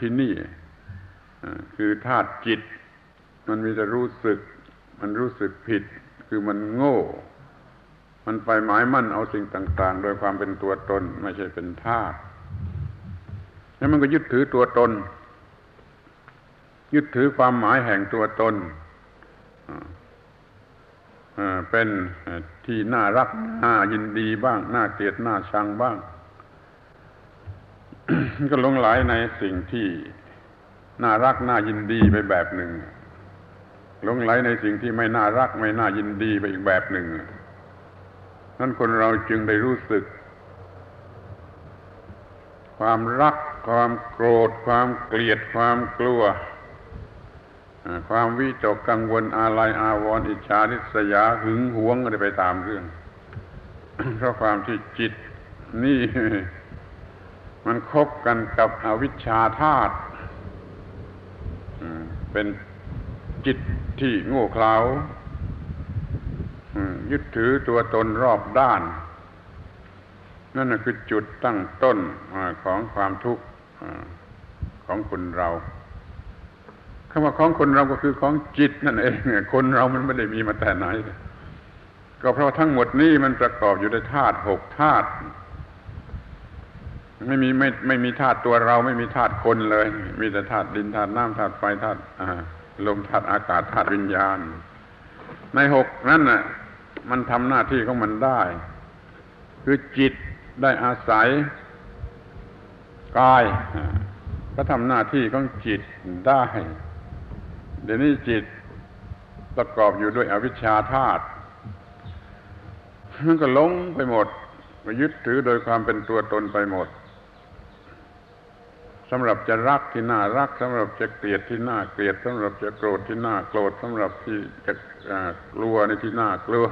ที่นี่คือธาตุจิต มันมีแต่รู้สึก มันรู้สึกผิด คือมันโง่ มันไปหมายมั่นเอาสิ่งต่าง ๆ โดยความเป็นตัวตน ไม่ใช่เป็นธาตุแล้วมันก็ยึดถือตัวตน ยึดถือความหมายแห่งตัวตนเป็นที่น่ารักน่ายินดีบ้าง น่าเกลียดน่าชังบ้าง ก็หลงไหลในสิ่งที่น่ารักน่ายินดีไปแบบหนึ่งหลงไหลในสิ่งที่ไม่น่ารักไม่น่ายินดีไปอีกแบบหนึ่ง นั่นคนเราจึงได้รู้สึก ความรัก ความโกรธ ความเกลียดความกลัว ความวิจกกังวลอาลัยอาวรณ์อิจฉาริษยาหึงหวงอะไรไปตามเรื่อง เพราะความที่จิตนี่ มันคบกันกับอวิชชาธาตุเป็นจิตที่โง่เขลายึดถือตัวตนรอบด้าน นั่นคือจุดตั้งต้นของความทุกข์ของคนเราคำว่าของคนเราก็คือของจิตนั่นเองคนเรามันไม่ได้มีมาแต่ไหน ก็เพราะทั้งหมดนี้มันประกอบอยู่ด้วยธาตุหกธาตุ ไม่มีไม่ไม่มีธาตุตัวเราไม่มีธาตุคนเลย มีแต่ธาตุดินธาตุน้ำธาตุไฟธาตุลมธาตุอากาศธาตุวิญญาณ ในหกนั่นน่ะ มันทำหน้าที่ของมันได้ คือจิตได้อาศัยกายก็ทำหน้าที่ของจิตได้ เดี๋ยวนี้จิตประกอบอยู่ด้วยอวิชชาธาตุมันก็ลงไปหมดก็ยึดถือโดยความเป็นตัวตนไปหมด สำหรับจะรักที่น่ารักสำหรับจะเกลียดที่น่าเกลียดสำหรับจะโกรธที่น่าโกรธสำหรับที่จะกลัวในที่น่ากลัว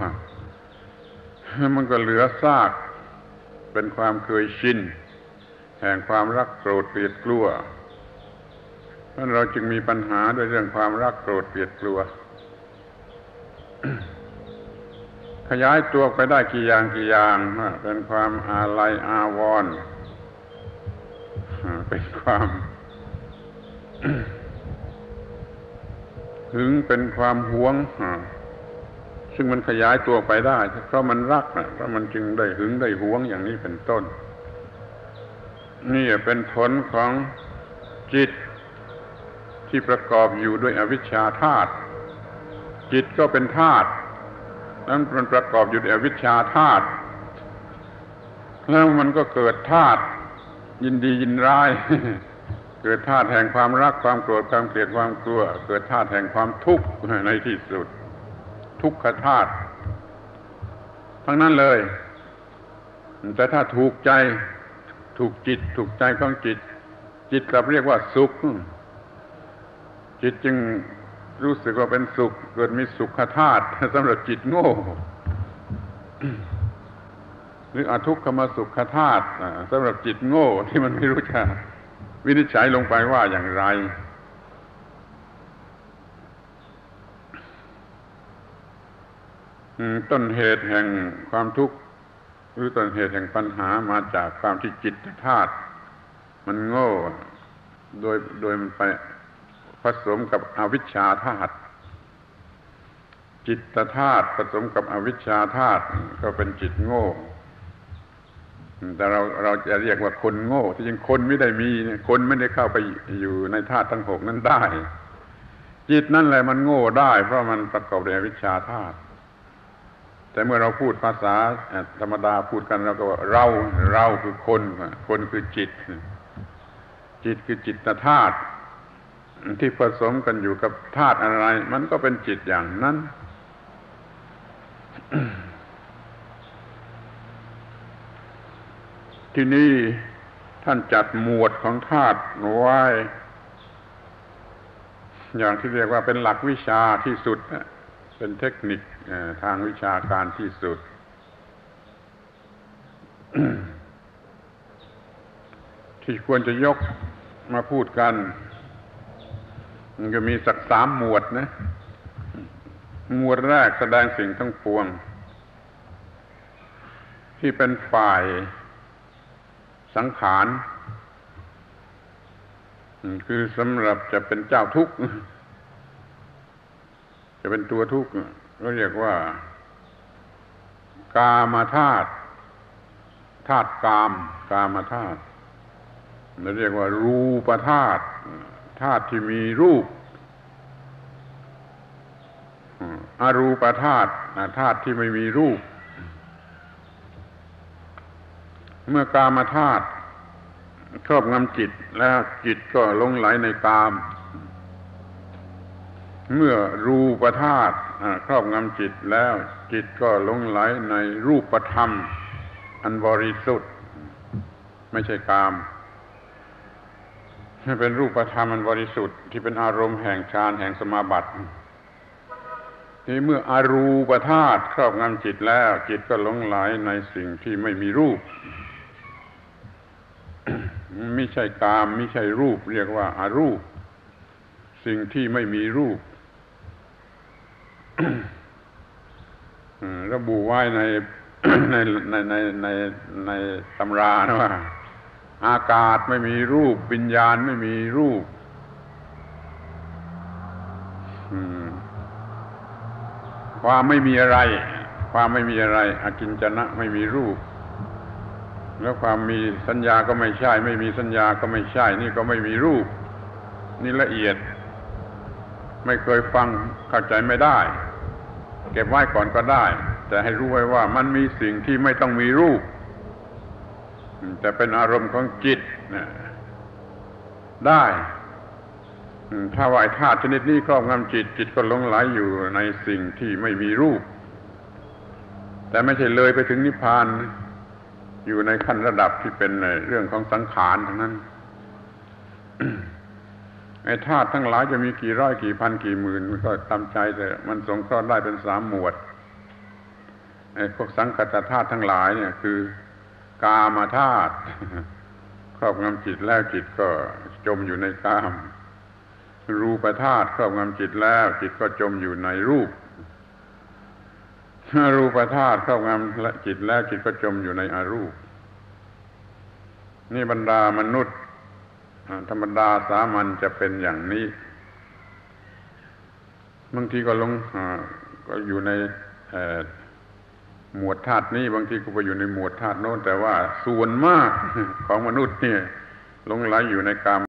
มันก็เหลือซากเป็นความเคยชินแห่งความรักโกรธเกลียดกลัวพราะเราจึงมีปัญหาด้วยเรื่องความรักโกรธเกลียดกลัว ขยายตัวไปได้กี่อย่างกี่อย่างเป็นความอาลัยอาวรณ์ เป็นความถึงเป็นความหวงซึ่งมันขยายตัวไปได้ เพราะมันรักเพราะมันจึงได้หึงได้หวงอย่างนี้เป็นต้น นี่เป็นผลของจิตที่ประกอบอยู่ด้วยอวิชชาธาตุจิตก็เป็นธาตุนั้นมันประกอบอยู่ด้วยอวิชชาธาตุแล้วมันก็เกิดธาตุ ยินดียินร้าย เกิดธาตุแห่งความรักความโกรธความเกลียดความกลัว เกิดธาตุแห่งความทุกข์ในที่สุด ทุกขธาตุทั้งนั้นเลย แต่ถ้าถูกใจถูกจิต ถูกใจของจิต จิตกลับเรียกว่าสุข จิตจึงรู้สึกว่าเป็นสุข เกิดมีสุขธาตุสำหรับจิตโง่ รืออทุกขมสุขธาตุสำหรับจิตโง่ที่มันไม่รู้จะวินิจฉัยลงไปว่าอย่างไร ต้นเหตุแห่งความทุกข์ หรือต้นเหตุแห่งปัญหามาจากความที่จิตธาตุมันโง่ โดยโดยมันไปผสมกับอวิชชาธาตุจิตธาตุผสมกับอวิชชาธาตุก็เป็นจิตโง่ แต่เราเราจะเรียกว่าคนโง่ที่จริงคนไม่ได้มีคนไม่ได้เข้าไปอยู่ในธาตุทั้งหกนั้นได้ จิตนั่นแหละมันโง่ได้ เพราะมันประกอบด้วยวิชาธาตุแต่เมื่อเราพูดภาษาธรรมดาพูดกันเราก็ว่าเราเราคือคน คนคือจิต จิตคือจิตธาตุที่ผสมกันอยู่กับธาตุอะไร มันก็เป็นจิตอย่างนั้น ที่นี่ท่านจัดหมวดของธาตุไว้ อย่างที่เรียกว่าเป็นหลักวิชาที่สุด เป็นเทคนิคทางวิชาการที่สุด ที่ควรจะยกมาพูดกัน มันก็มีสักสามหมวดนะ หมวดแรกแสดงสิ่งทั้งปวง ที่เป็นฝ่าย สังขารคือสำหรับจะเป็นเจ้าทุกข์ จะเป็นตัวทุกข์ก็เรียกว่า กามาธาตุธาตุกาม กามาธาตุเราเรียกว่า รูปธาตุธาตุที่มีรูปอรูปธาตุธาตุที่ไม่มีรูป เมื่อกามาธาตุครอบงำจิตแล้วจิตก็ลงไหลในกาม เมื่อรูปธาตุครอบงำจิตแล้วจิตก็ลงไหลในรูปธรรม อันบริสุทธิ์ ไม่ใช่กามให้เป็นรูปธรรมอันบริสุทธิ์ที่เป็นอารมณ์แห่งฌานแห่งสมาบัตินี่เมื่ออารูปธาตุครอบงำจิตแล้ว จิตก็หลงไหลในสิ่งที่ไม่มีรูป ไม่ใช่กามไม่ใช่รูป เรียกว่าอารูป สิ่งที่ไม่มีรูประบุไว้ในในในในในในตำรานะว่า อากาศไม่มีรูปวิญญาณไม่มีรูปความไม่มีอะไร ความไม่มีอะไรอากินจนะไม่มีรูป แล้วความมีสัญญาก็ไม่ใช่ ไม่มีสัญญาก็ไม่ใช่ นี่ก็ไม่มีรูป นี่ละเอียด ไม่เคยฟังเข้าใจไม่ได้ เก็บไว้ก่อนก็ได้ แต่ให้รู้ไว้ว่ามันมีสิ่งที่ไม่ต้องมีรูป แต่เป็นอารมณ์ของจิตได้ถ้าว่าธาตุชนิดนี้ครอบงำจิตจิตก็หลงไหลอยู่ในสิ่งที่ไม่มีรูป แต่ไม่ใช่เลยไปถึงนิพพาน อยู่ในขั้นระดับที่เป็นเรื่องของสังขารทั้งนั้นไอ้ธาตุทั้งหลายจะมีกี่ร้อยกี่พันกี่หมื่นมันก็ตามใจแต่มันสงเคราะห์ได้เป็นสามหมวดไอ้พวกสังกัตธาตุทั้งหลายเนี่ยคือกามาธาตุครอบงำจิตแล้วจิตก็จมอยู่ในกาม รูปธาตุครอบงำจิตแล้ว จิตก็จมอยู่ในรูป รูปธาตุครอบงำจิตแล้วจิตก็จมอยู่ในอารูป นี่บรรดามนุษย์ ธรรมดาสามัญจะเป็นอย่างนี้บางทีก็ลงก็อยู่ในหมวดธาตุนี้บางทีก็ไปอยู่ในหมวดธาตุโน้นแต่ว่าส่วนมากของมนุษย์เนี่ยลงไหลอยู่ในกรรม